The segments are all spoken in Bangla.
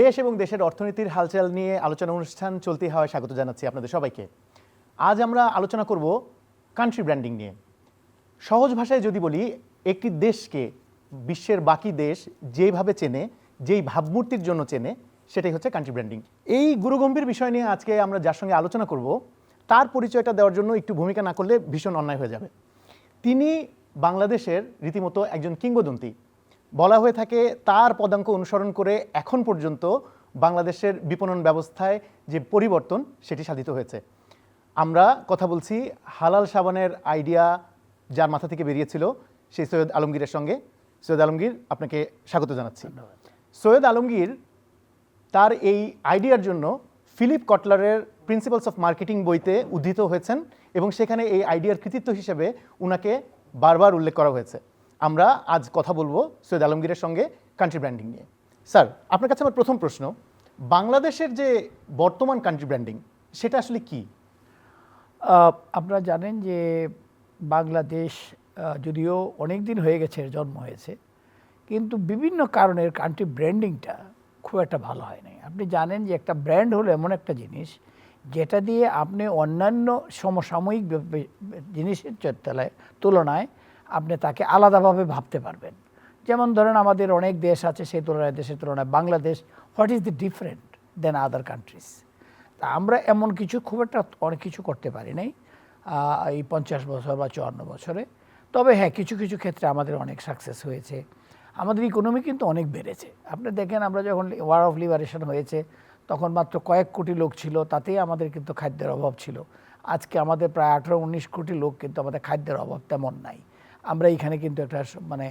দেশ এবং দেশের অর্থনীতির হালচাল নিয়ে আলোচনা অনুষ্ঠান চলতি হওয়ায় স্বাগত জানাচ্ছি আপনাদের সবাইকে। আজ আমরা আলোচনা করব কান্ট্রি ব্র্যান্ডিং নিয়ে। সহজ ভাষায় যদি বলি, একটি দেশকে বিশ্বের বাকি দেশ যেইভাবে চেনে, যেই ভাবমূর্তির জন্য চেনে, সেটাই হচ্ছে কান্ট্রি ব্র্যান্ডিং এই গুরুগম্ভীর বিষয় নিয়ে আজকে আমরা যার সঙ্গে আলোচনা করব, তার পরিচয়টা দেওয়ার জন্য একটু ভূমিকা না করলে ভীষণ অন্যায় হয়ে যাবে। তিনি বাংলাদেশের রীতিমতো একজন কিংবদন্তি। বলা হয়ে থাকে তার পদাঙ্ক অনুসরণ করে এখন পর্যন্ত বাংলাদেশের বিপণন ব্যবস্থায় যে পরিবর্তন সেটি সাধিত হয়েছে। আমরা কথা বলছি হালাল সাবানের আইডিয়া যার মাথা থেকে বেরিয়েছিল সেই সৈয়দ আলমগীরের সঙ্গে। সৈয়দ আলমগীর আপনাকে স্বাগত জানাচ্ছি। সৈয়দ আলমগীর তার এই আইডিয়ার জন্য ফিলিপ কটলারের প্রিন্সিপালস অফ মার্কেটিং বইতে উদ্ধৃত হয়েছেন এবং সেখানে এই আইডিয়ার কৃতিত্ব হিসেবে উনাকে বারবার উল্লেখ করা হয়েছে। আমরা আজ কথা বলব সৈয়দ আলমগীরের সঙ্গে কান্ট্রি ব্র্যান্ডিং নিয়ে। স্যার, আপনার কাছে আমার প্রথম প্রশ্ন, বাংলাদেশের যে বর্তমান কান্ট্রি ব্র্যান্ডিং সেটা আসলে কি? আপনারা জানেন যে বাংলাদেশ যদিও অনেক দিন হয়ে গেছে জন্ম হয়েছে, কিন্তু বিভিন্ন কারণের কান্ট্রি ব্র্যান্ডিংটা খুব একটা ভালো হয় নাই। আপনি জানেন যে একটা ব্র্যান্ড হলো এমন একটা জিনিস, যেটা দিয়ে আপনি অন্যান্য সমসাময়িক জিনিসের তুলনায় তুলনায় আপনি তাকে আলাদাভাবে ভাবতে পারবেন। যেমন ধরেন আমাদের অনেক দেশ আছে, সেই তুলনায়, দেশের তুলনায় Bangladesh what is the different than other countries তা আমরা এমন কিছু খুব একটা অনেক কিছু করতে পারি নাই এই পঞ্চাশ বছর বা চুয়ান্ন বছরে। তবে হ্যাঁ কিছু কিছু ক্ষেত্রে আমাদের অনেক সাকসেস হয়েছে। আমাদের ইকোনমি কিন্তু অনেক বেড়েছে। আপনি দেখেন আমরা যখন ওয়ার অফ লিবারেশন হয়েছে, তখন মাত্র কয়েক কোটি লোক ছিল, তাতেই আমাদের কিন্তু খাদ্যের অভাব ছিল। আজকে আমাদের প্রায় আঠারো, উনিশ কোটি লোক কিন্তু আমাদের খাদ্যের অভাব তেমন নাই। আমরা এখানে কিন্তু একটা মানে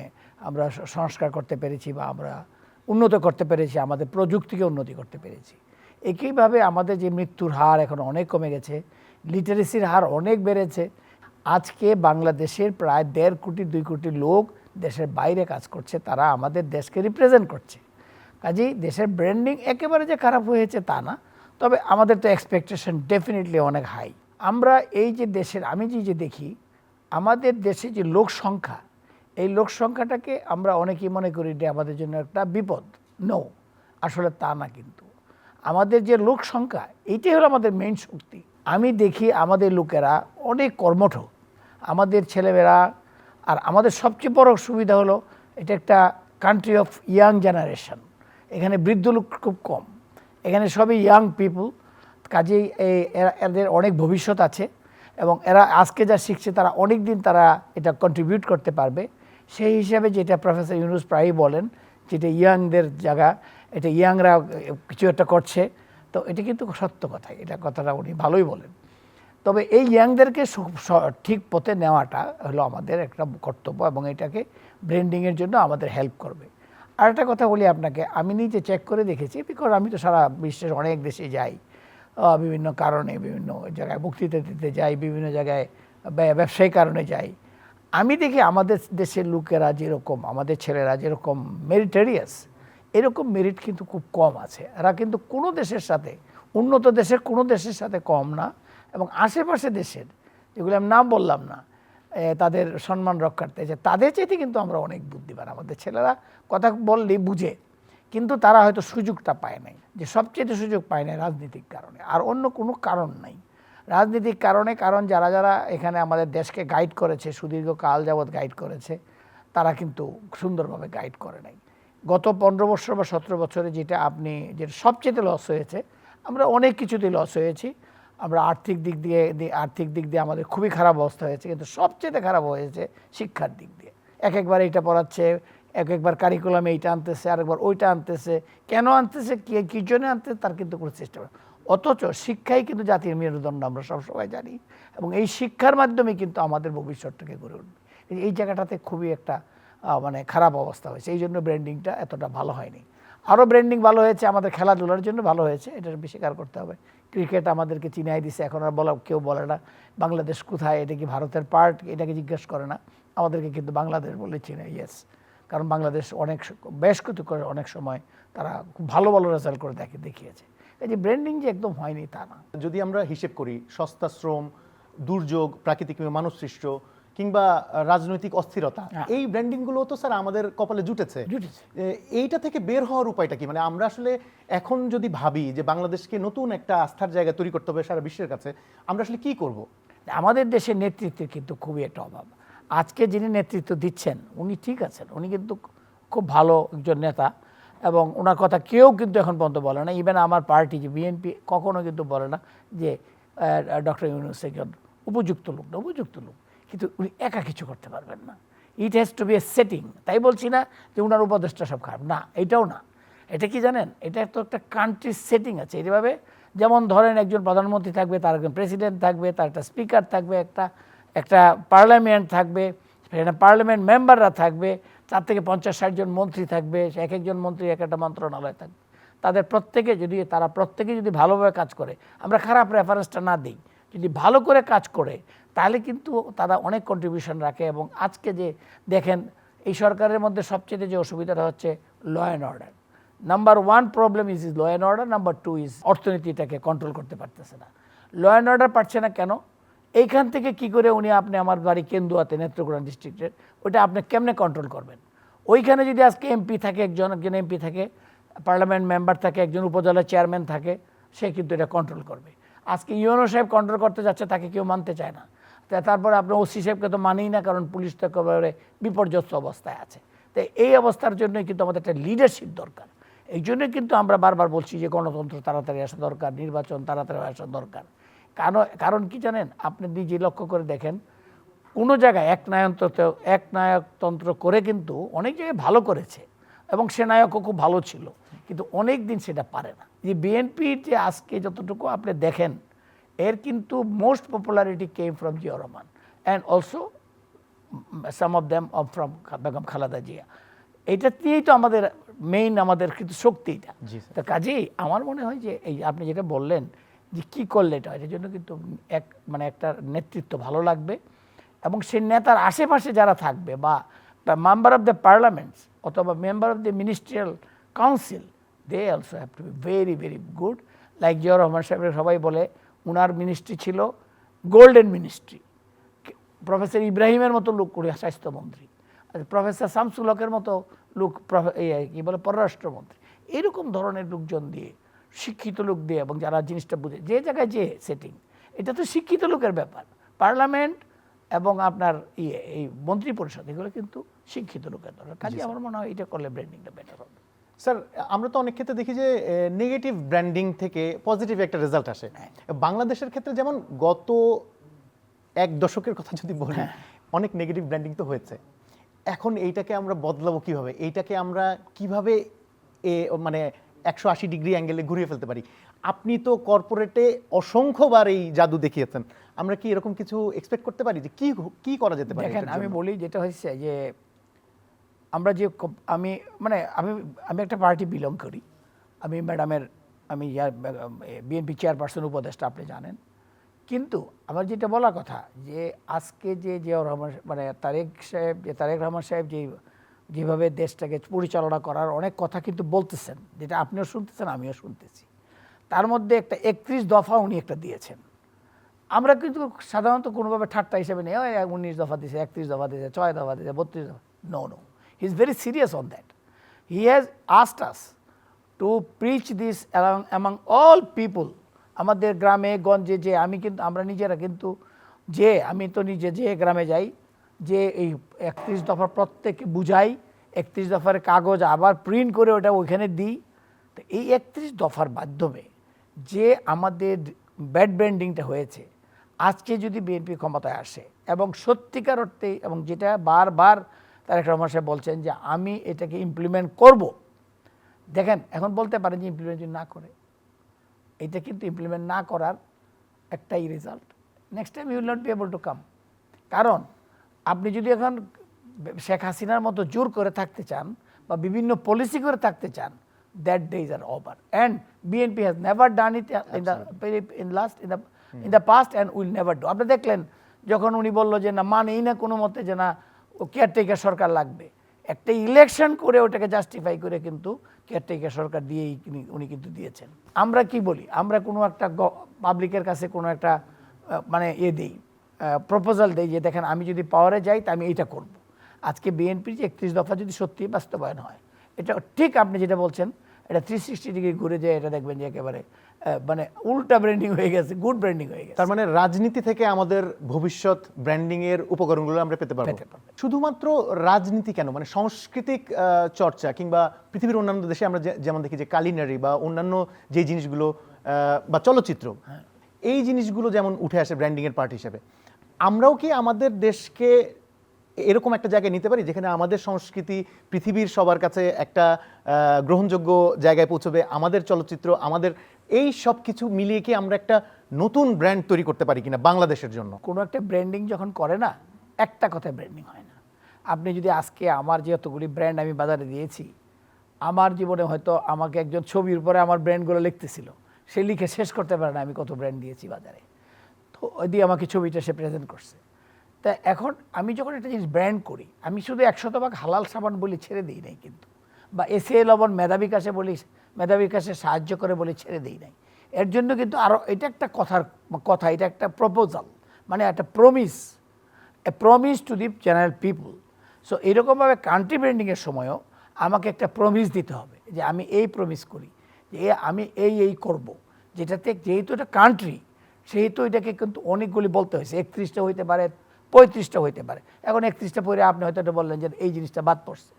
আমরা সংস্কার করতে পেরেছি বা আমরা উন্নত করতে পেরেছি, আমাদের প্রযুক্তিকে উন্নতি করতে পেরেছি। একইভাবে আমাদের যে মৃত্যুর হার এখন অনেক কমে গেছে লিটারেসির হার অনেক বেড়েছে। আজকে বাংলাদেশের প্রায় দেড় কোটি, দুই কোটি লোক দেশের বাইরে কাজ করছে, তারা আমাদের দেশকে রিপ্রেজেন্ট করছে। কাজেই দেশের ব্র্যান্ডিং একেবারে যে খারাপ হয়েছে তা না, তবে আমাদের তো এক্সপেকটেশন ডেফিনেটলি অনেক হাই আমরা এই যে দেশের, আমি যে যে দেখি আমাদের দেশে যে লোক সংখ্যা, এই লোক সংখ্যাটাকে আমরা অনেকেই মনে করি যে আমাদের জন্য একটা বিপদ। নো আসলে তা না কিন্তু। আমাদের যে লোক সংখ্যা এইটাই হলো আমাদের মেইন শক্তি। আমি দেখি আমাদের লোকেরা অনেক কর্মঠ। আমাদের ছেলেমেয়েরা, আর আমাদের সবচেয়ে বড় সুবিধা হলো, এটা একটা কান্ট্রি অফ ইয়াং জেনারেশন এখানে বৃদ্ধ লোক খুব কম। এখানে সবই ইয়াং পিপল কাজেই এদের অনেক ভবিষ্যৎ আছে। এবং এরা আজকে যা শিখছে, তারা অনেক দিন তারা এটা কন্ট্রিবিউট করতে পারবে। সেই হিসাবে যেটা প্রফেসর ইউনুস প্রায়ই বলেন, যেটা ইয়াংদের জায়গা, এটা ইয়াংরা কিছু একটা করছে, তো এটা কিন্তু সত্য কথা, এটা কথাটা উনি ভালোই বলেন। তবে এই ইয়াংদেরকে ঠিক পথে নেওয়াটা হলো আমাদের একটা কর্তব্য এবং এটাকে ব্র্যান্ডিংয়ের জন্য আমাদের হেল্প করবে। আর একটা কথা বলি আপনাকে, আমি নিজে চেক করে দেখেছি বিকজ আমি তো সারা বিশ্বের অনেক দেশে যাই। বিভিন্ন কারণে, বিভিন্ন জায়গায় বক্তৃতা দিতে যাই, বিভিন্ন জায়গায় ব্যা- ব্যবসায়িক কারণে যাই। আমি দেখি আমাদের দেশের লোকেরা যেরকম, আমাদের ছেলেরা যেরকম মেরিটেরিয়াস এরকম মেরিট কিন্তু খুব কম আছে। এরা কিন্তু কোনো দেশের সাথে, উন্নত দেশের কোনো দেশের সাথে কম না এবং আশেপাশে দেশের, যেগুলো আমি নাম বললাম না তাদের সম্মান রক্ষার্থে, যে তাদের চাইতে কিন্তু আমরা অনেক বুদ্ধিমান। আমাদের ছেলেরা কথা বললেই বুঝে। কিন্তু তারা হয়তো সুযোগটা পায় নাই, যে সবচেয়ে সুযোগ পায় নাই রাজনীতিক কারণে। আর অন্য কোনো কারণ নাই। রাজনীতিক কারণে কারণ যারা যারা এখানে আমাদের দেশকে গাইড করেছে সুদীর্ঘ কাল যাবৎ গাইড করেছে, তারা কিন্তু সুন্দরভাবে গাইড করে নাই। গত পনেরো বছর বা সতেরো বছরে যেটা আপনি, যেটা সবচেয়ে লস হয়েছে, আমরা অনেক কিছুতেই লস হয়েছি। আমরা আর্থিক দিক দিয়ে আর্থিক দিক দিয়ে আমাদের খুবই খারাপ অবস্থা হয়েছে, কিন্তু সবচেয়ে খারাপ হয়েছে শিক্ষার দিক দিয়ে। এক একবার এইটা পড়াচ্ছে এক একবার কারিকুলামে এইটা আনতেছে, আরেকবার ওইটা আনতেছে। কেন আনতেছে? কি, কী জন্য আনতেছে? তার কিন্তু কোনো চেষ্টা করে অথচ শিক্ষাই কিন্তু জাতির মেরুদণ্ড, আমরা সবসময় জানি। এবং এই শিক্ষার মাধ্যমে কিন্তু আমাদের ভবিষ্যৎটাকে গড়ে উঠবে। এই- জায়গাটাতে খুবই একটা মানে খারাপ অবস্থা হয়েছে। এই জন্য ব্র্যান্ডিংটা এতটা ভালো হয়নি। আরও ব্র্যান্ডিং ভালো হয়েছে, আমাদের খেলাধুলার জন্য ভালো হয়েছে। এটা বেশি স্বীকার করতে হবে। ক্রিকেট আমাদেরকে চিনাই দিছে। এখন আর বলা কেউ বলে না, বাংলাদেশ কোথায়? এটা কি ভারতের পার্ট এটাকে জিজ্ঞেস করে না। আমাদেরকে কিন্তু বাংলাদেশ বলে চিনে ইয়েস কারণ বাংলাদেশ অনেক বেশ কিছু করে অনেক সময় তারা খুব ভালো ভালো রেজাল্ট করে দেখে দেখিয়েছে। এই যে ব্র্যান্ডিং যে একদম হয়নি তা না। যদি আমরা হিসেব করি সস্তা শ্রম দুর্যোগ প্রাকৃতিক মানুষ সৃষ্ট কিংবা রাজনৈতিক অস্থিরতা হ্যাঁ। এই ব্র্যান্ডিংগুলো তো স্যার আমাদের কপালে জুটেছে। জুটেছে। এইটা থেকে বের হওয়ার উপায়টা কি? মানে আমরা আসলে এখন যদি ভাবি যে বাংলাদেশকে নতুন একটা আস্থার জায়গা তৈরি করতে হবে সারা বিশ্বের কাছে আমরা আসলে কি করব? আমাদের দেশের নেতৃত্বের কিন্তু খুবই একটা অভাব। আজকে যিনি নেতৃত্ব দিচ্ছেন, উনি ঠিক আছেন। উনি কিন্তু খুব ভালো একজন নেতা এবং ওনার কথা কেউ কিন্তু এখন পর্যন্ত বলে না। ইভেন আমার পার্টি যে বিএনপি কখনো কিন্তু বলে না যে ডক্টর ইউনুস একজন উপযুক্ত লোক না, উপযুক্ত লোক। কিন্তু উনি একা কিছু করতে পারবেন না। It has to be a setting তাই বলছি না যে ওনার উপদেশটা সব খারাপ। না, এটাও না। এটা কি জানেন? এটা তো একটা কান্ট্রির সেটিং আছে। এইভাবে যেমন ধরেন একজন প্রধানমন্ত্রী থাকবে, তার একজন প্রেসিডেন্ট থাকবে, তার একটা স্পিকার থাকবে, একটা একটা পার্লামেন্ট থাকবে, সেখানে পার্লামেন্ট মেম্বাররা থাকবে তার থেকে পঞ্চাশ ষাট জন মন্ত্রী থাকবে এক একজন মন্ত্রী এক একটা মন্ত্রণালয় থাকবে। তাদের প্রত্যেকে যদি, তারা প্রত্যেকে যদি ভালোভাবে কাজ করে, আমরা খারাপ রেফারেন্সটা না দিই, যদি ভালো করে কাজ করে, তাহলে কিন্তু তারা অনেক কন্ট্রিবিউশন রাখে এবং আজকে যে দেখেন, এই সরকারের মধ্যে সবচেয়ে যে অসুবিধাটা হচ্ছে law and order number one problem is is law and order number two is অর্থনীতিটাকে control করতে পারতেছে না। ল অ্যান্ড অর্ডার পারছে না কেন? এইখান থেকে কি করে উনি আপনি আমার বাড়ি কেন্দুয়াতে, নেত্রকোনা ডিস্ট্রিক্টের ওটা আপনি কেমনে কন্ট্রোল করবেন? ওইখানে যদি আজকে এমপি থাকে, একজন একজন এমপি থাকে পার্লামেন্ট মেম্বার থাকে, একজন উপজেলা চেয়ারম্যান থাকে, সে কিন্তু এটা কন্ট্রোল করবে। আজকে ইউনো সাহেব কন্ট্রোল করতে যাচ্ছে, তাকে কেউ মানতে চায় না। তারপরে আপনার ওসি সাহেবকে তো মানেই না, কারণ পুলিশ তো একেবারে বিপর্যস্ত অবস্থায় আছে। তো এই অবস্থার জন্যই কিন্তু আমাদের একটা লিডারশিপ দরকার। এই জন্যই কিন্তু আমরা বারবার বলছি যে গণতন্ত্র তাড়াতাড়ি আসা দরকার, নির্বাচন তাড়াতাড়ি আসা দরকার। কারণ কারণ কি জানেন? আপনি নিজে লক্ষ্য করে দেখেন কোনো জায়গায় এক নায়কতন্ত্র এক নায়কতন্ত্র করে কিন্তু অনেক জায়গায় ভালো করেছে এবং সে নায়কও খুব ভালো ছিল কিন্তু অনেক দিন সেটা পারে না। যে বিএনপির যে আজকে যতটুকু আপনি দেখেন এর কিন্তু most popularity came from Zia Rahman and also some of them of from Begum Khaleda Zia এইটা নিয়েই তো আমাদের মেইন আমাদের কিন্তু শক্তি এটা। তো কাজেই আমার মনে হয় যে এই আপনি যেটা বললেন যে কি করলে এটা হয়? জন্য কিন্তু এক মানে একটা নেতৃত্ব ভালো লাগবে এবং সেই নেতার আশেপাশে যারা থাকবে বা মেম্বার অফ দ্য পার্লামেন্টস অথবা member of the ministerial council they also have to be very very good like Zia Rahman সাহেবের সবাই বলে, উনার মিনিস্ট্রি ছিল গোল্ডেন মিনিস্ট্রি প্রফেসর ইব্রাহিমের মতো লোক স্বাস্থ্যমন্ত্রী। প্রফেসর শামসুল হকের মতো লোক কি বলে, পররাষ্ট্রমন্ত্রী। এরকম ধরনের লোকজন দিয়ে শিক্ষিত লোক দিয়ে এবং যারা জিনিসটা বুঝে যে জায়গায় যে সেটিং এটা তো শিক্ষিত লোকের ব্যাপার। পার্লামেন্ট এবং আপনার ইয়ে এই মন্ত্রী পরিষদ এগুলো কিন্তু শিক্ষিত লোকের দরকার। কাজে আমার মনে হয় এটা করলে ব্র্যান্ডিংটা বেটার হবে। স্যার আমরা তো অনেক ক্ষেত্রে দেখি যে নেগেটিভ ব্র্যান্ডিং থেকে পজিটিভ একটা রেজাল্ট আসে। বাংলাদেশের ক্ষেত্রে যেমন গত এক দশকের কথা যদি বলি অনেক নেগেটিভ ব্র্যান্ডিং তো হয়েছে। এখন এইটাকে আমরা বদলাবো কীভাবে? এইটাকে আমরা কীভাবে এ মানে একশো আশি ডিগ্রি অ্যাঙ্গেলে ঘুরিয়ে ফেলতে পারি। আপনি তো কর্পোরেটে অসংখ্যবার এই জাদু দেখিয়েছেন। আমরা কি এরকম কিছু এক্সপেক্ট করতে পারি যে কি কি করা যেতে পারে দেখেন আমি বলি যেটা হচ্ছে যে আমরা যে আমি মানে আমি আমি একটা পার্টি বিলং করি। আমি ম্যাডামের আমি বিএনপি চেয়ারপারসন উপদেষ্টা আপনি জানেন। কিন্তু আমার যেটা বলা কথা যে আজকে যে জিয়াউর রহমান মানে তারেক সাহেব যে তারেক রহমান সাহেব যে যেভাবে দেশটাকে পরিচালনা করার অনেক কথা কিন্তু বলতেছেন, যেটা আপনিও শুনতেছেন, আমিও শুনতেছি। তার মধ্যে একটা একত্রিশ দফা উনি একটা দিয়েছেন। আমরা কিন্তু সাধারণত কোনোভাবে ঠাট্টা হিসেবে নেই, ওই উনিশ দফা দিয়েছে একত্রিশ দফা দিয়েছে ছয় দফা দিয়েছে বত্রিশ দফা no no he is very serious on that he has asked us to preach this along among all people আমাদের গ্রামে, গঞ্জে যে, আমি কিন্তু, আমরা নিজেরা কিন্তু যে, আমি তো নিজে যে গ্রামে যাই যে এই একত্রিশ দফার প্রত্যেকে বুঝাই, একত্রিশ দফার কাগজ আবার প্রিন্ট করে ওটা ওইখানে দিই। তো এই একত্রিশ দফার মাধ্যমে যে আমাদের ব্যাড ব্র্যান্ডিংটা হয়েছে, আজকে যদি বিএনপি ক্ষমতায় আসে এবং সত্যিকার অর্থে এবং যেটা বারবার তারেক রহমান সাহেব বলছেন যে আমি এটাকে ইমপ্লিমেন্ট করব। দেখেন, এখন বলতে পারেন যে ইমপ্লিমেন্ট যদি না করে, এটা কিন্তু ইমপ্লিমেন্ট না করার একটাই result next time you not be able to come কারণ আপনি যদি এখন শেখ হাসিনার মতো জোর করে থাকতে চান বা বিভিন্ন পলিসি করে থাকতে চান that days are over and BNP has never done it in the in last in the in the past and will never do আপনি দেখলেন যখন উনি বলল যে না মানেই না কোনো মতে যে না ও কেয়ারটেকার সরকার লাগবে। একটা ইলেকশন করে ওটাকে জাস্টিফাই করে কিন্তু কেয়ারটেকার সরকার দিয়েই উনি কিন্তু দিয়েছেন। আমরা কি বলি? আমরা কোনো একটা পাবলিকের কাছে কোনো একটা মানে ইয়ে দিই। প্রপোজাল দেয় যে দেখেন আমি যদি পাওয়ারে যাই তা আমি এইটা করব। আজকে বিএনপির যে একত্রিশ দফা যদি সত্যি বাস্তবায়ন হয় এটা ঠিক আপনি যেটা বলছেন এটা থ্রি সিক্সটি ডিগ্রি ঘুরে যায় এটা দেখবেন যে একেবারে মানে উল্টা ব্র্যান্ডিং হয়ে গেছে গুড ব্র্যান্ডিং হয়ে গেছে। তার মানে রাজনীতি থেকে আমাদের ভবিষ্যৎ ব্র্যান্ডিং এর উপকরণগুলো আমরা পেতে পারব। শুধুমাত্র রাজনীতি কেন? মানে সাংস্কৃতিক চর্চা কিংবা পৃথিবীর অন্যান্য দেশে আমরা যেমন দেখি যে কালিনারি বা অন্যান্য যে জিনিসগুলো বা চলচ্চিত্র এই জিনিসগুলো যেমন উঠে আসে ব্র্যান্ডিং এর পার্ট হিসেবে আমরাও কি আমাদের দেশকে এরকম একটা জায়গায় নিতে পারি, যেখানে আমাদের সংস্কৃতি পৃথিবীর সবার কাছে একটা গ্রহণযোগ্য জায়গায় পৌঁছবে, আমাদের চলচ্চিত্র, আমাদের এই সব কিছু মিলিয়ে কি আমরা একটা নতুন ব্র্যান্ড তৈরি করতে পারি কিনা বাংলাদেশের জন্য? কোনো একটা ব্র্যান্ডিং যখন করে না, একটা কথায় ব্র্যান্ডিং হয় না। আপনি যদি আজকে আমার যে এতগুলি ব্র্যান্ড আমি বাজারে দিয়েছি, আমার জীবনে হয়তো আমাকে একজন ছবির উপরে আমার ব্র্যান্ডগুলো লিখতেছিল, সে লিখে শেষ করতে পারে না আমি কত ব্র্যান্ড দিয়েছি বাজারে। দিয়ে আমাকে ছবিটা সে প্রেজেন্ট করছে। তা এখন আমি যখন একটা জিনিস ব্র্যান্ড করি, আমি শুধু একশত ভাগ হালাল সাবান বলে ছেড়ে দিই নাই কিন্তু, বা এসে লবণ মেধা বিকাশে বলি, মেধা বিকাশে সাহায্য করে বলে ছেড়ে দিই নাই। এর জন্য কিন্তু আরও এটা একটা কথার কথা, এটা একটা প্রপোজাল মানে একটা promise a promise to the general people so এরকমভাবে কান্ট্রি ব্র্যান্ডিংয়ের সময়ও আমাকে একটা প্রমিস দিতে হবে, যে আমি এই প্রমিস করি, যে আমি এই এই করব, যেটাতে যেহেতু এটা কান্ট্রি সেহেতু এটাকে কিন্তু অনেকগুলি বলতে হয়েছে। একত্রিশটা হইতে পারে, পঁয়ত্রিশটা হইতে পারে। এখন একত্রিশটা পরে আপনি হয়তো এটা বললেন যে এই জিনিসটা বাদ পড়ছে।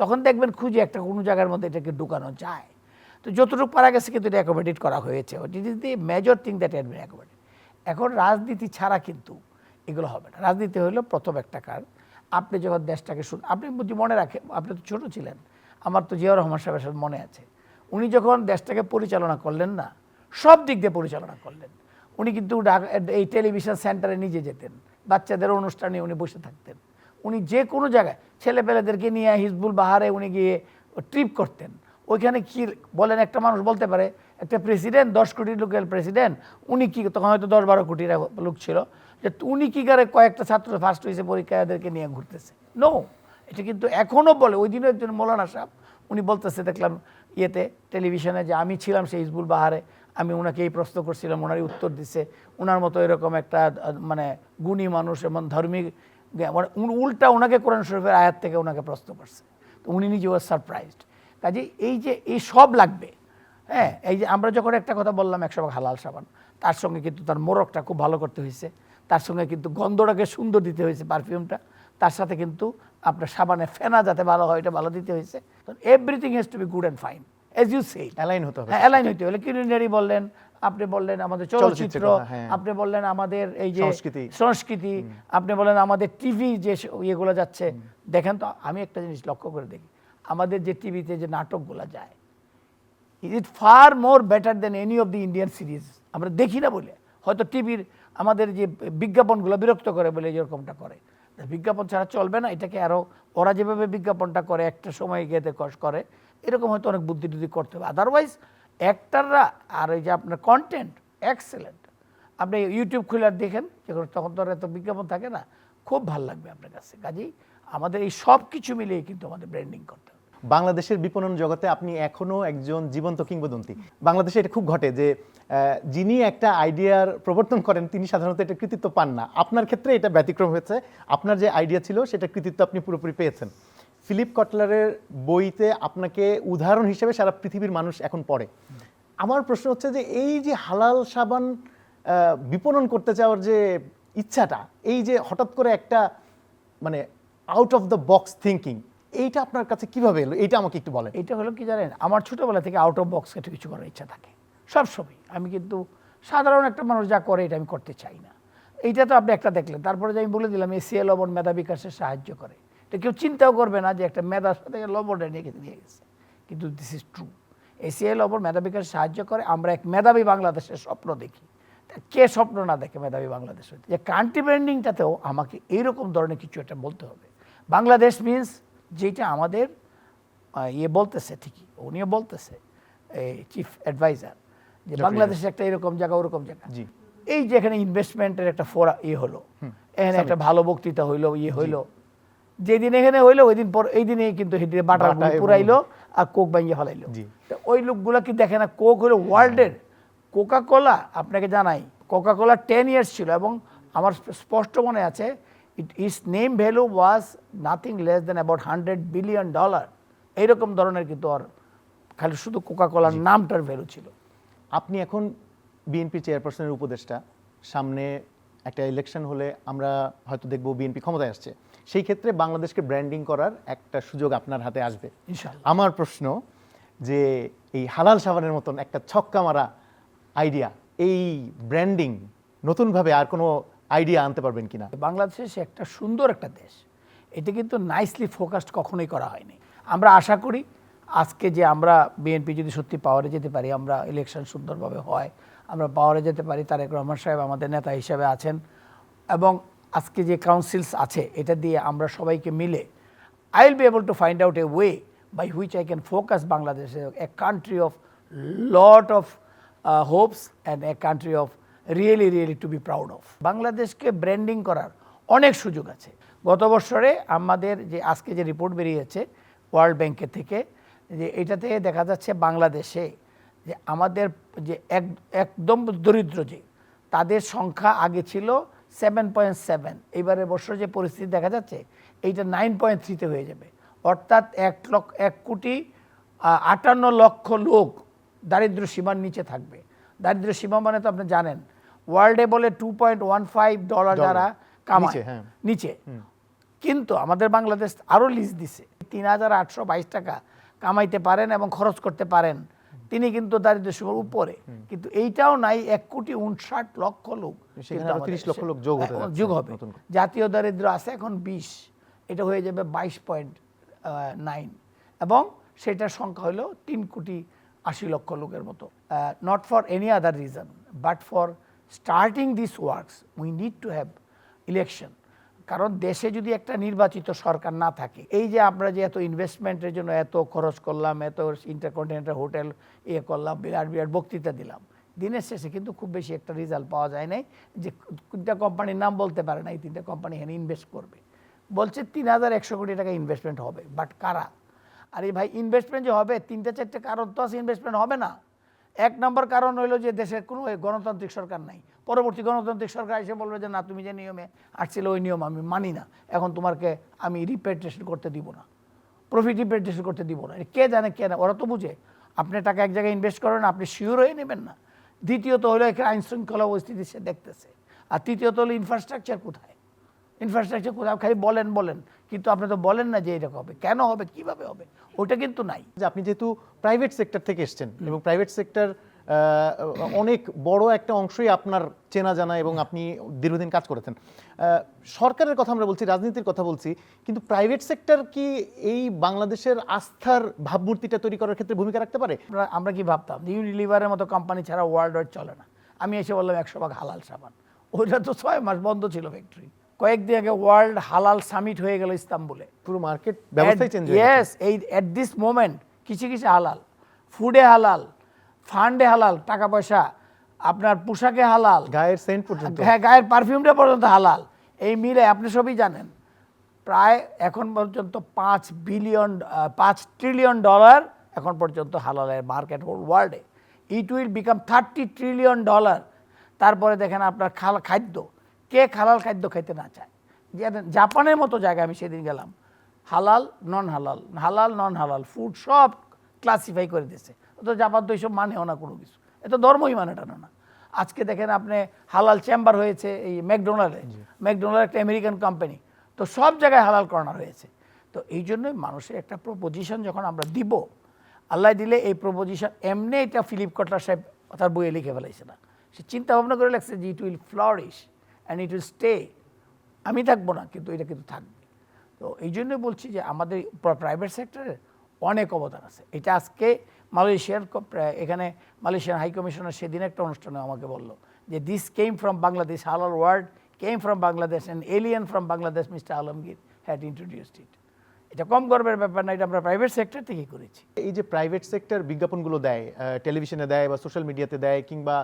তখন দেখবেন খুঁজে একটা কোনো জায়গার মধ্যে এটাকে ঢুকানো যায়। তো যতটুকু পারা গেছে কিন্তু এটা অ্যাকোমোডেট করা হয়েছে। It is the major thing that had been accommodate এখন রাজনীতি ছাড়া কিন্তু এগুলো হবে না। রাজনীতি হলো প্রথম একটা কাজ আপনি যখন দেশটাকে শুন, আপনি যদি মনে রাখেন, আপনি তো ছোটো ছিলেন, আমার তো জিয়াউর রহমান সাহেবের সাথে মনে আছে। উনি যখন দেশটাকে পরিচালনা করলেন না, সব দিক দিয়ে পরিচালনা করলেন। উনি কিন্তু এই টেলিভিশন সেন্টারে নিজে যেতেন। বাচ্চাদের অনুষ্ঠানে উনি বসে থাকতেন। উনি যে কোনো জায়গায় ছেলেপেলেদেরকে নিয়ে হিজবুল বাহারে উনি গিয়ে ট্রিপ করতেন। ওইখানে কি বলেন একটা মানুষ বলতে পারে, একটা প্রেসিডেন্ট, দশ কোটি লোকের প্রেসিডেন্ট, উনি কি তখন হয়তো দশ বারো কোটির লোক ছিল, যে উনি কি করে কয়েকটা ছাত্র ফার্স্ট হয়েছে পরীক্ষায় এদেরকে নিয়ে ঘুরতেছে? নো এটা কিন্তু এখনও বলে। ওই দিনও একজন মৌলানা সাহেব, উনি বলতেছে, দেখলাম ইয়েতে টেলিভিশনে যে আমি ছিলাম সেই হিজবুল বাহারে, আমি ওনাকে এই প্রশ্ন করছিলাম ওনারই উত্তর দিছে। ওনার মতো এরকম একটা মানে গুণী মানুষ এবং ধর্মিক মানে উল্টা ওনাকে কোরআন শরীফের আয়াত থেকে ওনাকে প্রশ্ন করছে। তো উনি নিজে ওয়াজ সারপ্রাইজড। কাজে এই যে, এই সব লাগবে। হ্যাঁ এই যে আমরা যখন একটা কথা বললাম একশো ভাগ হালাল সাবান, তার সঙ্গে কিন্তু তার মোরকটা খুব ভালো করতে হয়েছে। তার সঙ্গে কিন্তু গন্ধটাকে সুন্দর দিতে হয়েছে পারফিউমটা তার সাথে কিন্তু আপনার সাবানে ফেনা যাতে ভালো হয় এটা ভালো দিতে হয়েছে। Everything has to be good and fine as you সেই অ্যালাইন হতে হবে। অ্যালাইন হইতে হলে কিউলিনারি বললেন আপনি বললেন আমাদের চলচ্চিত্র হ্যাঁ। আপনি বললেন আমাদের এই যে সংস্কৃতি। সংস্কৃতি আপনি বলেন আমাদের টিভি যে ইয়েগুলো যাচ্ছে। দেখেন তো আমি একটা জিনিস লক্ষ্য করে দেখি। আমাদের যে টিভিতে যে নাটকগুলো যায় is it far more better than any of the Indian series আমরা দেখি না বলে। হয়তো টিভির আমাদের যে বিজ্ঞাপনগুলো বিরক্ত করে বলে এরকমটা করে। বিজ্ঞাপন ছাড়া চলবে না, এটাকে আরও ওরা যেভাবে বিজ্ঞাপনটা করে, একটা সময় গেতে কষ করে, এরকম হয়তো অনেক বুদ্ধি টুদ্ধি করতে হবে। আদারওয়াইজ অ্যাক্টাররা আর ওই যে আপনার কন্টেন্ট এক্সেলেন্ট আপনি ইউটিউব খুলে দেখেন যেখানে তখন তো এত বিজ্ঞাপন থাকে না, খুব ভালো লাগবে আপনার কাছে। কাজেই আমাদের এই সব কিছু মিলিয়ে কিন্তু আমাদের ব্র্যান্ডিং করতে বাংলাদেশের বিপণন জগতে আপনি এখনও একজন জীবন্ত কিংবদন্তি। বাংলাদেশে এটা খুব ঘটে যে যিনি একটা আইডিয়ার প্রবর্তন করেন, তিনি সাধারণত এটা কৃতিত্ব পান না। আপনার ক্ষেত্রে এটা ব্যতিক্রম হয়েছে। আপনার যে আইডিয়া ছিল, সেটা কৃতিত্ব আপনি পুরোপুরি পেয়েছেন। ফিলিপ কটলারের বইতে আপনাকে উদাহরণ হিসেবে সারা পৃথিবীর মানুষ এখন পড়ে। আমার প্রশ্ন হচ্ছে যে, এই যে হালাল সাবান বিপণন করতে চাওয়ার যে ইচ্ছাটা, এই যে হঠাৎ করে একটা মানে out of the box thinking এইটা আপনার কাছে কীভাবে এলো? এইটা আমাকে একটু বলেন। এটা হলো কি জানেন? আমার ছোটোবেলা থেকে আউট অফ বক্স কিছু কিছু করার ইচ্ছা থাকে। সবসময় আমি কিন্তু সাধারণ একটা মানুষ যা করে এটা আমি করতে চাই না। এইটা তো আপনি একটা দেখলেন। তারপরে যে আমি বলে দিলাম এসিএ লবণ মেধা বিকাশে সাহায্য করে। এটা কেউ চিন্তাও করবে না যে একটা মেধার সাথে লবণটা নিয়ে নিয়ে গেছে। কিন্তু দিস ইজ ট্রু এসিএ লবণ মেধা বিকাশে সাহায্য করে। আমরা এক মেধাবী বাংলাদেশের স্বপ্ন দেখি। কে স্বপ্ন না দেখে মেধাবী বাংলাদেশ? যে কান্ট্রি ব্র্যান্ডিংটাতেও আমাকে এইরকম ধরনের কিছু একটা বলতে হবে। বাংলাদেশ মিন্স যেটা আমাদের ইয়ে বলতেছে ঠিকই উনিও বলতেছে এই চিফ অ্যাডভাইজার যে বাংলাদেশে একটা এরকম জায়গা ওরকম জায়গা। এই যে এখানে ইনভেস্টমেন্টের একটা ফোরা ইয়ে হলো এখানে একটা ভালো বক্তৃতা হইল ইয়ে হইল। যেদিন এখানে হইল ওই দিন পর এই দিনে কিন্তু হেঁটে বাটার পুরাইলো আর কোক ভাঙিয়ে ফেলাইলো। ওই লোকগুলা কি দেখে না কোক হলো ওয়ার্ল্ডের কোকা কোলা আপনাকে জানাই কোকা কোলা টেন ইয়ার্স ছিল এবং আমার স্পষ্ট মনে আছে it is name value was nothing less than about hundred billion dollar এইরকম ধরনের কিন্তু আর খালি শুধু কোকা কোলার নামটার ভ্যালু ছিল। আপনি এখন বিএনপি চেয়ারপারসনের উপদেষ্টা। সামনে একটা ইলেকশন হলে আমরা হয়তো দেখব বিএনপি ক্ষমতায় আসছে। সেই ক্ষেত্রে বাংলাদেশকে ব্র্যান্ডিং করার একটা সুযোগ আপনার হাতে আসবে। আমার প্রশ্ন যে এই হালাল সাবানের মতন একটা ছক্কা মারা আইডিয়া এই ব্র্যান্ডিং নতুনভাবে আর কোনো আইডিয়া আনতে পারবেন কিনা। বাংলাদেশ একটা সুন্দর একটা দেশ এটা কিন্তু নাইসলি ফোকাসড কখনোই করা হয়নি। আমরা আশা করি আজকে যে আমরা বিএনপি যদি সত্যি পাওয়ারে যেতে পারি, আমরা ইলেকশন সুন্দরভাবে হয়, আমরা পাওয়ারে যেতে পারি, তারেক রহমান সাহেব আমাদের নেতা হিসেবে আছেন এবং আজকে যে কাউন্সিলস আছে, এটা দিয়ে আমরা সবাইকে মিলে I will be able to find out a way by which I can focus Bangladesh a country of lot of hopes and a country of really really to be proud of বাংলাদেশকে ব্র্যান্ডিং করার অনেক সুযোগ আছে। গত বছরে আমাদের যে, আজকে যে রিপোর্ট বেরিয়েছে ওয়ার্ল্ড ব্যাংকের থেকে, যে, এটাতে দেখা যাচ্ছে বাংলাদেশে যে, আমাদের যে, এক, একদম দরিদ্র যে, তাদের সংখ্যা আগে ছিল সেভেন পয়েন্ট সেভেন এইবারের বছর যে পরিস্থিতি দেখা যাচ্ছে, এইটা নাইন পয়েন্ট থ্রিতে হয়ে যাবে। অর্থাৎ এক লক্ষ, এক কোটি আটান্ন লক্ষ লোক দারিদ্র সীমার নিচে থাকবে। দারিদ্র সীমা মানে তো আপনি জানেন ওয়ার্ল্ডে বলে two point one five dollar যারা কামায়। নিচে, হ্যাঁ। কিন্তু আমাদের বাংলাদেশ আরও লিজ দিছে। তিন হাজার আটশো বাইশ টাকা কামাইতে পারেন এবং খরচ করতে পারেন। তিনি কিন্তু দারিদ্র সীমার উপরে কিন্তু এইটাও নাই এক কোটি উনষাট লক্ষ লোক সেখানে কিন্তু আরও আমাদের 30 লক্ষ লোক যোগ যোগ হবে। জাতীয় দারিদ্র আছে এখন বিশ। এটা হয়ে যাবে বাইশ পয়েন্ট নাইন এবং সেটার সংখ্যা হলো তিন কোটি আশি লক্ষ লোকের মতো। Not for any other reason but for starting this works we need to have election কারণ দেশে যদি একটা নির্বাচিত সরকার না থাকে, এই যে আমরা যে এত ইনভেস্টমেন্টের জন্য এত খরচ করলাম, এত ইন্টারকন্টিনেন্টাল হোটেল ইয়ে করলাম, বিরাট বিরাট বক্তৃতা দিলাম, দিনের শেষে কিন্তু খুব বেশি একটা রেজাল্ট পাওয়া যায় নাই যে তিনটা কোম্পানির নাম বলতে পারে না, এই তিনটা কোম্পানি এখানে ইনভেস্ট করবে। বলছে তিন হাজার একশো কোটি টাকা ইনভেস্টমেন্ট হবে বাট কারা? আরে ভাই ইনভেস্টমেন্ট যে হবে, তিনটা, চারটে কারণ তো আছে ইনভেস্টমেন্ট হবে না। এক নম্বর কারণ হইল যে দেশের কোনো গণতান্ত্রিক সরকার নাই। পরবর্তী গণতান্ত্রিক সরকার এসে বলবে যে, না, তুমি যে নিয়মে আসছিল, ওই নিয়ম আমি মানি না। এখন তোমাকে আমি রিপেটেশন করতে দিব না। প্রফিট রিপেটেশন করতে দিব না। কে জানে, কে না, ওরা তো বুঝে। আপনি টাকা এক জায়গায় ইনভেস্ট করেন, আপনি শিওর হয়ে নেবেন না। দ্বিতীয়ত হলো এখানে আইন শৃঙ্খলা পরিস্থিতি সে দেখতেছে। আর তৃতীয়ত হলো ইনফ্রাস্ট্রাকচার কোথায়? ইনফ্রাস্ট্রাকচার কোথায় খালি বলেন বলেন। কিন্তু আপনি তো বলেন না যে এরকম হবে। কেন হবে? কীভাবে হবে? ওটা কিন্তু নাই। যে আপনি যেহেতু প্রাইভেট সেক্টর থেকে এসছেন এবং প্রাইভেট সেক্টর অনেক বড় একটা অংশই আপনার চেনা জানা এবং আপনি দীর্ঘদিন কাজ করেছেন। সরকারের কথা আমরা বলছি রাজনীতির কথা বলছি কিন্তু প্রাইভেট সেক্টর কি এই বাংলাদেশের আস্থার ভাবমূর্তিটা তৈরি করার ক্ষেত্রে ভূমিকা রাখতে পারে? আমরা আমরা কি ভাবতাম ইউনিলিভারের মতো কোম্পানি ছাড়া ওয়ার্ল্ড ওয়াইড চলে না। আমি এসে বললাম একশো ভাগ হালাল সাবান। ওইটা তো ছয় মাস বন্ধ ছিল ফ্যাক্টরি কয়েকদিন আগে ওয়ার্ল্ড হালাল সামিট হয়ে গেল ইস্তাম্বুলে। পুরো মার্কেট ব্যবস্থাই চেঞ্জ হয়ে ইয়েস এই অ্যাট দিস মোমেন্ট কিছু কিছু হালাল? ফুডে হালাল ফান্ডে হালাল টাকা পয়সা আপনার পোশাকে হালাল গায়ের সেন্ট পর্যন্ত। হ্যাঁ গায়ের পারফিউমটা পর্যন্ত হালাল। এই মিলে আপনি সবই জানেন। প্রায় এখন পর্যন্ত পাঁচ বিলিয়ন পাঁচ ট্রিলিয়ন ডলার এখন পর্যন্ত হালালের মার্কেট হোল ওয়ার্ল্ডে it will become thirty trillion dollar তারপরে দেখেন আপনার খাল খাদ্য। কে হালাল খাদ্য খেতে না চায়? যে- জাপানের মতো জায়গায় আমি সেদিন গেলাম। হালাল নন হালাল হালাল নন হালাল ফুড সব ক্লাসিফাই করে দিয়েছে। তো জাপান তো এইসব মানেও না কোনো কিছু। এত ধর্মই মানে টানে না। আজকে দেখেন আপনি হালাল চেম্বার হয়েছে এই ম্যাকডোনাল্ডে। ম্যাকডোনাল্ড একটা আমেরিকান কোম্পানি তো সব জায়গায় হালাল কর্নার হয়েছে। তো এই জন্যই মানুষের একটা প্রপোজিশন যখন আমরা দিব আল্লাহ দিলে এই প্রপোজিশন এমনি এটা ফিলিপ কটলার সাহেব তার বইয়ে লিখে ফেলাইছে না। সে চিন্তা ভাবনা করে লাগছে যে it will flourish and it will stay আমি থাকব না, কিন্তু এটা কিন্তু থাকবে। তো এই জন্যই বলছি যে আমাদের প্রাইভেট সেক্টরের অনেক অবদান আছে। এটা আজকে মালয়েশিয়ার এখানে মালয়েশিয়ান হাই কমিশনার সেদিন একটা অনুষ্ঠানে আমাকে বলল যে this came from Bangladesh halal word came from Bangladesh and alien from Bangladesh mister Alamgir had introduced it এটা কম গর্বের ব্যাপার না এটা আমরা প্রাইভেট সেক্টর থেকেই করেছি। এই যে প্রাইভেট সেক্টর বিজ্ঞাপনগুলো দেয় টেলিভিশনে দেয় বা সোশ্যাল মিডিয়াতে দেয় কিংবা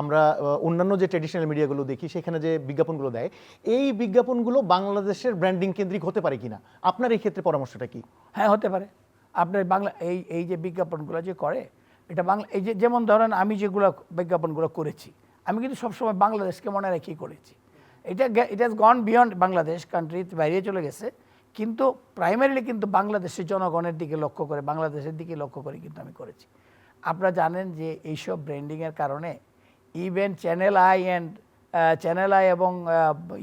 আমরা অন্যান্য যে ট্রেডিশনাল মিডিয়াগুলো দেখি সেখানে যে বিজ্ঞাপনগুলো দেয় এই বিজ্ঞাপনগুলো বাংলাদেশের ব্র্যান্ডিং কেন্দ্রিক হতে পারে কিনা? আপনার এই ক্ষেত্রে পরামর্শটা কি? হ্যাঁ হতে পারে। আপনার বাংলা এই এই যে বিজ্ঞাপনগুলো যে করে এটা বাংলা এই যে যেমন ধরেন আমি যেগুলো বিজ্ঞাপনগুলো করেছি আমি কিন্তু সবসময় বাংলাদেশকে মনে রেখেই করেছি। এটা it has gone beyond Bangladesh country বাইরে চলে গেছে। কিন্তু প্রাইমারিলি কিন্তু বাংলাদেশের জনগণের দিকে লক্ষ্য করে, বাংলাদেশের দিকে লক্ষ্য করে কিন্তু আমি করেছি। আপনারা জানেন যে এইসব ব্র্যান্ডিংয়ের কারণে even channel I and channel I এবং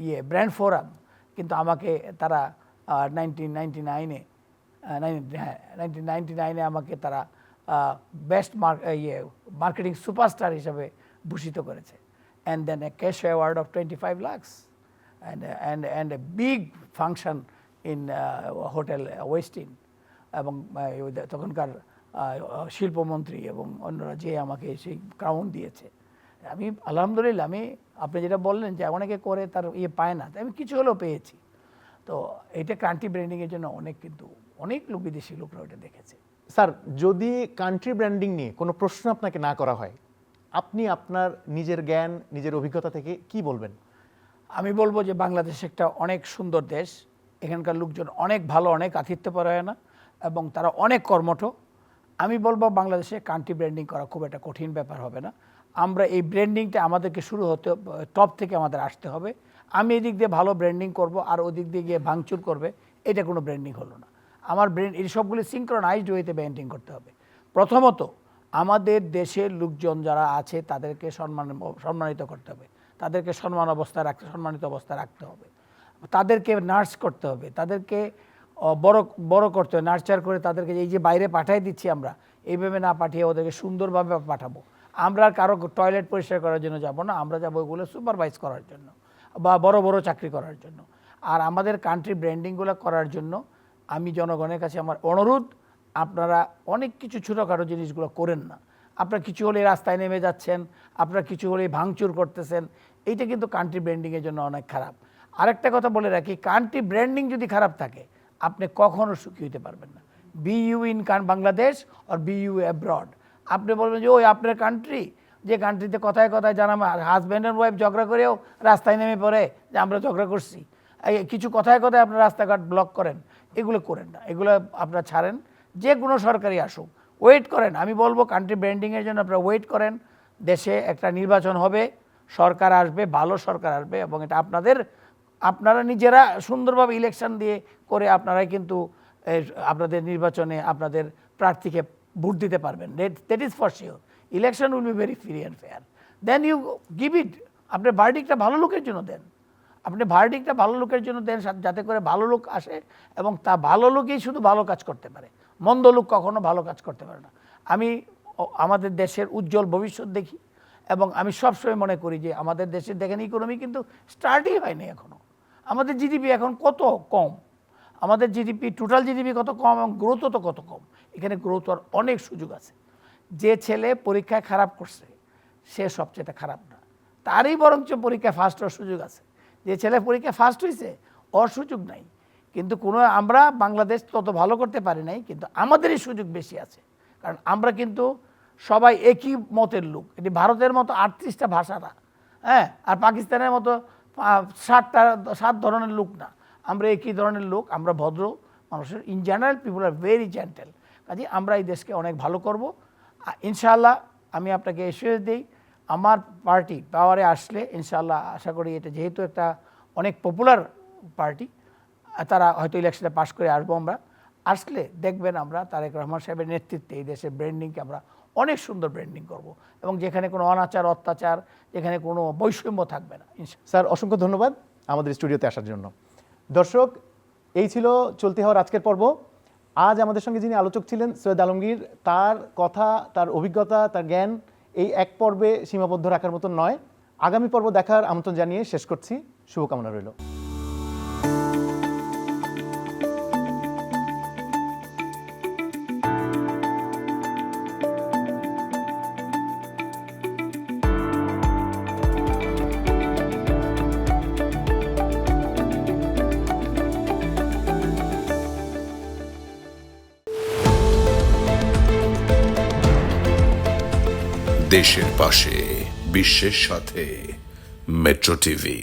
ইয়ে ব্র্যান্ড ফোরাম কিন্তু আমাকে তারা নাইনটিন নাইনটি নাইনে নাইনটিন নাইনটি নাইনে আমাকে তারা বেস্ট ইয়ে মার্কেটিং সুপারস্টার হিসাবে ভূষিত করেছে। And then a cash award of twenty five lakhs and and and a big function in hotel Westin এবং তখনকার শিল্পমন্ত্রী এবং অন্যরা যে আমাকে সেই ক্রাউন দিয়েছে। আমি আলহামদুলিল্লাহ আমি আপনি যেটা বললেন যে অনেকে করে তার ইয়ে পায় না তাই আমি কিছু হলেও পেয়েছি। তো এটা কান্ট্রি ব্র্যান্ডিংয়ের জন্য অনেক কিন্তু অনেক লোক বিদেশি লোকরা ওটা দেখেছে। স্যার যদি কান্ট্রি ব্র্যান্ডিং নিয়ে কোনো প্রশ্ন আপনাকে না করা হয় আপনি আপনার নিজের জ্ঞান নিজের অভিজ্ঞতা থেকে কি বলবেন? আমি বলব যে বাংলাদেশ একটা অনেক সুন্দর দেশ। এখানকার লোকজন অনেক ভালো, অনেক আতিথ্যপরায়ণা এবং তারা অনেক কর্মঠ। আমি বলব বাংলাদেশে কান্ট্রি ব্র্যান্ডিং করা খুব একটা কঠিন ব্যাপার হবে না। আমরা এই ব্র্যান্ডিংটা আমাদেরকে শুরু হতে টপ থেকে আমাদের আসতে হবে। আমি এদিক দিয়ে ভালো ব্র্যান্ডিং করব আর ওদিক দিয়ে গিয়ে ভাঙচুর করবে, এটা কোনো ব্র্যান্ডিং হলো না। আমার ব্র্যান্ড এই সবগুলি সিঙ্ক্রোনাইজড ওয়েতে ব্র্যান্ডিং করতে হবে। প্রথমত, আমাদের দেশের লোকজন যারা আছে, তাদেরকে সম্মান, সম্মানিত করতে হবে। তাদেরকে সম্মান অবস্থায় রাখতে, সম্মানিত অবস্থায় রাখতে হবে। তাদেরকে নার্স করতে হবে, তাদেরকে বড় বড় করতে হবে নার্চার করে তাদেরকে এই যে বাইরে পাঠিয়ে দিচ্ছি আমরা, এইভাবে না পাঠিয়ে ওদেরকে সুন্দরভাবে পাঠাবো। আমরা কারও টয়লেট পরিষ্কার করার জন্য যাব না, আমরা যাব ওইগুলো সুপারভাইজ করার জন্য বা বড় বড় চাকরি করার জন্য। আর আমাদের কান্ট্রি ব্র্যান্ডিংগুলো করার জন্য আমি জনগণের কাছে আমার অনুরোধ, আপনারা অনেক কিছু ছোটোখাটো জিনিসগুলো করেন না। আপনারা কিছু হলে রাস্তায় নেমে যাচ্ছেন, আপনারা কিছু হলে ভাঙচুর করতেছেন, এইটা কিন্তু কান্ট্রি ব্র্যান্ডিংয়ের জন্য অনেক খারাপ। আরেকটা কথা বলে রাখি, কান্ট্রি ব্র্যান্ডিং যদি খারাপ থাকে, আপনি কখনো সুখী হতে পারবেন না। বি ইউ ইন কান বাংলাদেশ আর বি ইউ অ্যাব্রড আপনি বলবেন যে, ওই আপনার কান্ট্রি যে কান্ট্রিতে কথায় কথায় জানাম হাজব্যান্ড অ্যান্ড ওয়াইফ ঝগড়া করেও রাস্তায় নেমে পড়ে, যে আমরা ঝগড়া করছি। কিছু কথায় কথায় আপনার রাস্তাঘাট ব্লক করেন। এগুলো করেন না। এগুলো আপনারা ছাড়েন। যে কোনো সরকারি আসুক। ওয়েট করেন। আমি বলব কান্ট্রি ব্র্যান্ডিংয়ের জন্য আপনারা ওয়েট করেন। দেশে একটা নির্বাচন হবে। সরকার আসবে, ভালো সরকার আসবে এবং এটা আপনাদের আপনারা নিজেরা সুন্দরভাবে ইলেকশন দিয়ে করে আপনারাই কিন্তু আপনাদের নির্বাচনে আপনাদের প্রার্থীকে ভোট দিতে পারবেন। That is for sure election will be very free and fair then you give it আপনি ভার্ডিকটা ভালো লোকের জন্য দেন। আপনি ভার্ডিকটা ভালো লোকের জন্য দেন যাতে করে ভালো লোক আসে এবং তা ভালো লোকই শুধু ভালো কাজ করতে পারে। মন্দ লোক কখনো ভালো কাজ করতে পারে না। আমি আমাদের দেশের উজ্জ্বল ভবিষ্যৎ দেখি এবং আমি সবসময় মনে করি যে আমাদের দেশের দেখেন ইকোনমি কিন্তু স্টার্টই হয়নি এখনও আমাদের জিডিপি এখন কত কম? আমাদের জিডিপি টোটাল জিডিপি কত কম এবং গ্রোথও তো কত কম? এখানে গ্রোথ হওয়ার অনেক সুযোগ আছে। যে ছেলে পরীক্ষায় খারাপ করছে, সে সবচেয়ে খারাপ না। তারই বরঞ্চ পরীক্ষায় ফার্স্ট হওয়ার সুযোগ আছে। যে ছেলে পরীক্ষায় ফার্স্ট হয়েছে ওর সুযোগ নাই। কিন্তু কোনো, আমরা বাংলাদেশ তত ভালো করতে পারি নাই, কিন্তু আমাদেরই সুযোগ বেশি আছে। কারণ আমরা কিন্তু সবাই একই মতের লোক। এটি ভারতের মতো আটত্রিশটা ভাষা না হ্যাঁ? আর পাকিস্তানের মতো ষাটটা সাত ধরনের লোক না। আমরা একই ধরনের লোক, আমরা ভদ্র মানুষের। In general people are very gentle কাজে আমরা এই দেশকে অনেক ভালো করব। ইনশাআল্লাহ আমি আপনাকে এসিওর দিই, আমার পার্টি পাওয়ারে আসলে ইনশাআল্লাহ আশা করি এটা যেহেতু একটা অনেক পপুলার পার্টি তারা হয়তো ইলেকশনে পাশ করে আসব আমরা। আসলে দেখবেন আমরা তারেক রহমান সাহেবের নেতৃত্বে এই দেশের ব্র্যান্ডিংকে আমরা অনেক সুন্দর ব্র্যান্ডিং করব। এবং যেখানে কোনো অনাচার, অত্যাচার, যেখানে কোনো বৈষম্য থাকবে না স্যার, অসংখ্য ধন্যবাদ আমাদের স্টুডিওতে আসার জন্য। দর্শক, এই ছিল চলতে হওয়ার আজকের পর্ব। আজ আমাদের সঙ্গে যিনি আলোচক ছিলেন, সৈয়দ আলমগীর, তার কথা, তার অভিজ্ঞতা, তার জ্ঞান এই এক পর্বে সীমাবদ্ধ রাখার মতন নয়। আগামী পর্ব দেখার আমন্ত্রণ জানিয়ে শেষ করছি। শুভকামনা রইল। পাশে বিশ্বের সাথে মেট্রো টিভি